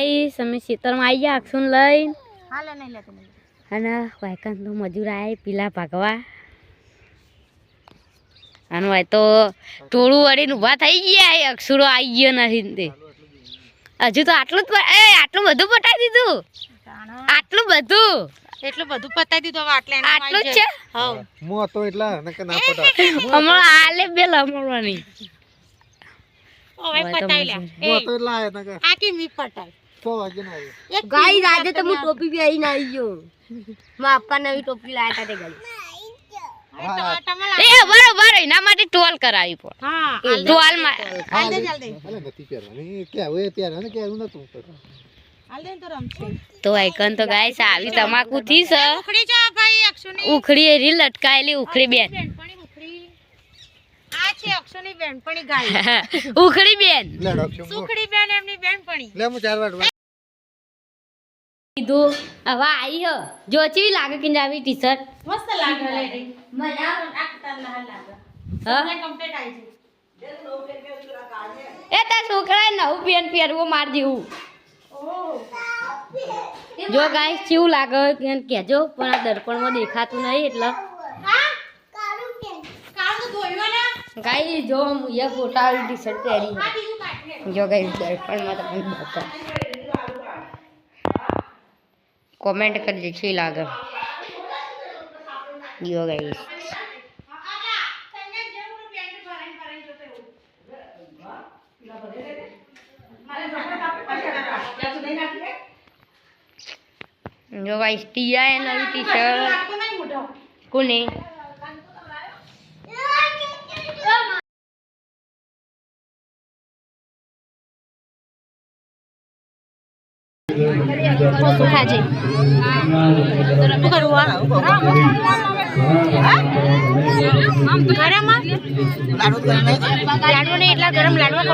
Guys અમે ખેતરમાં આવી ગયા અક્ષુન લઈને હાલે નહીં લેતો અને વાયકાન તો મજૂર આવે પીલા ભાગવા. અને વાય તો ટોળું વળીને ઊભા થઈ ગયા અક્ષુરો આવી ગયો નથી તે. હજુ તો આટલું જ એ આટલું બધું પટાવી દીધું. આટલું બધું. એટલું બધું પતાવી દીધું હવે આટલે આટલું જ છે? જાય. હું હતો એટલા નકર ના પટા હમણાં આલે બે લમણવાની લે. હું હતો એટલા આયા નકર આ મી પટાઈ ગાઈસ આજે તો હું ટોપી બી આવીને આવી ગયો. મારા ટોપી લાયા હતા તે બરોબર એના માટે ટોલ કરાવી પડે હા ટોલમાં હાલ દે ચાલ દે નથી પહેરવાની. કે હવે પહેરવા કે એવું નતું હાલ દે ને તો આઈકન તો ગાઈસ આવી તમાકુ થી છે ઉખડી જા ભાઈ અક્ષુની. ઉખડી એરી લટકાયેલી ઉખડી બેન. ઉખડી. આ છે અક્ષુની બેનપણી ગાય. ઉખડી બેન. સુખડી બેન એમની બેનપણી. લે હું ચાર વાર કીધું હવે આવી હ. જો ચેવી લાગે કે આવી ટી શર્ટ મસ્ત લાગે લે મને આ કતાર લાલ લાગે. હા? કમ્પ્લીટ આવી છે એ તાર છોકરાએ નવું પેન પહેરવું માર જેવું. જો ગાઈસ કેવું લાગે કેજો કહેજો પણ આ દર્પણમાં દેખાતું નહીં એટલે. ગાઈસ જો હું ટી શર્ટ પહેરી. જો ગાઈ દર્પણમાં તમને કોમેન્ટ કરજો છે લાગે? જો ગાઈસ જો ગાઈસ ટીયા એ નવી ટી શર્ટ કોને? લાડુ ને એટલા ગરમ લાડવા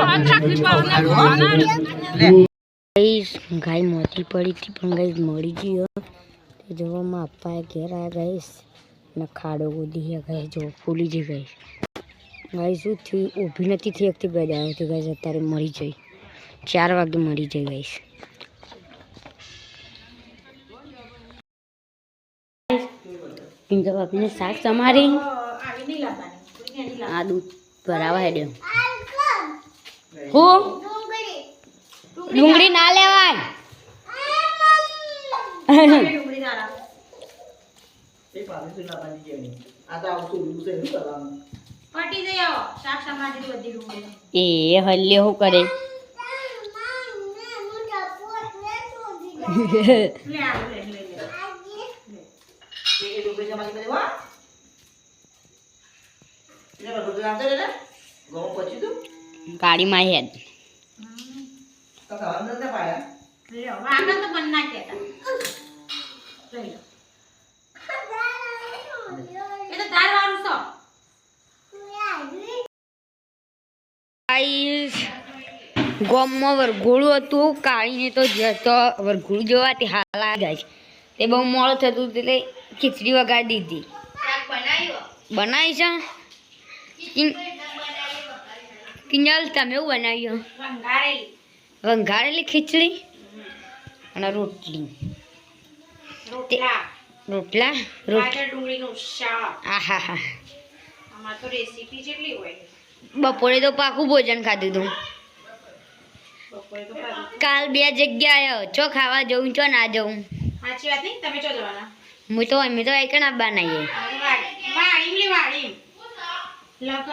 ગાઈસ ગાય મોતી પડી હતી, પણ ગાઈસ મળી ગયો તો જોવામાં અપ્પાએ ઘેર આ ગાઈસ ને ખાડો ગોદી હે ગાઈસ. જો ફૂલી જઈ ગઈ ગાઈ શું થયું? ઊભી નથી થઈ શકતી ગઈ આવે ગઈ અત્યારે મરી જઈ. ચાર વાગે મરી જઈ, ગાઈસ. પિંકા બાપીને શાક સમારી. આ દૂધ ભરાવા હેડ્યો હું? ડુંગળી. ના લેવાય. એ હલ્લે શું કરે? લે આવો લે લે લે ગાડીમાં હેડ લે આગળ તો મન ના કહેતા લઈ લો એ તો તાર વાળું છો ગાઈસ ગોમમાં વરઘોડું હતું. કાળીને તો જતો વરઘોડું જોવાથી હાલ આ જાય તે બહુ મોડું થતું એટલે ખીચડી વગાડી દીધી. બનાવી છે કિંજલ તમે એવું બનાવ્યું? વંઘારેલી ખીચડી અને રોટલી. રોટલા. હા જેટલી હોય. બપોરે તો પાકું ભોજન ખાધું હતું. કાલ બે જગ્યાએ ચો ખાવા જવું છો ના જવું સાચી વાત નહીં? તમે ચો જવાના. હું તો અમે તો એક ના બનાવીએ વાળી લગન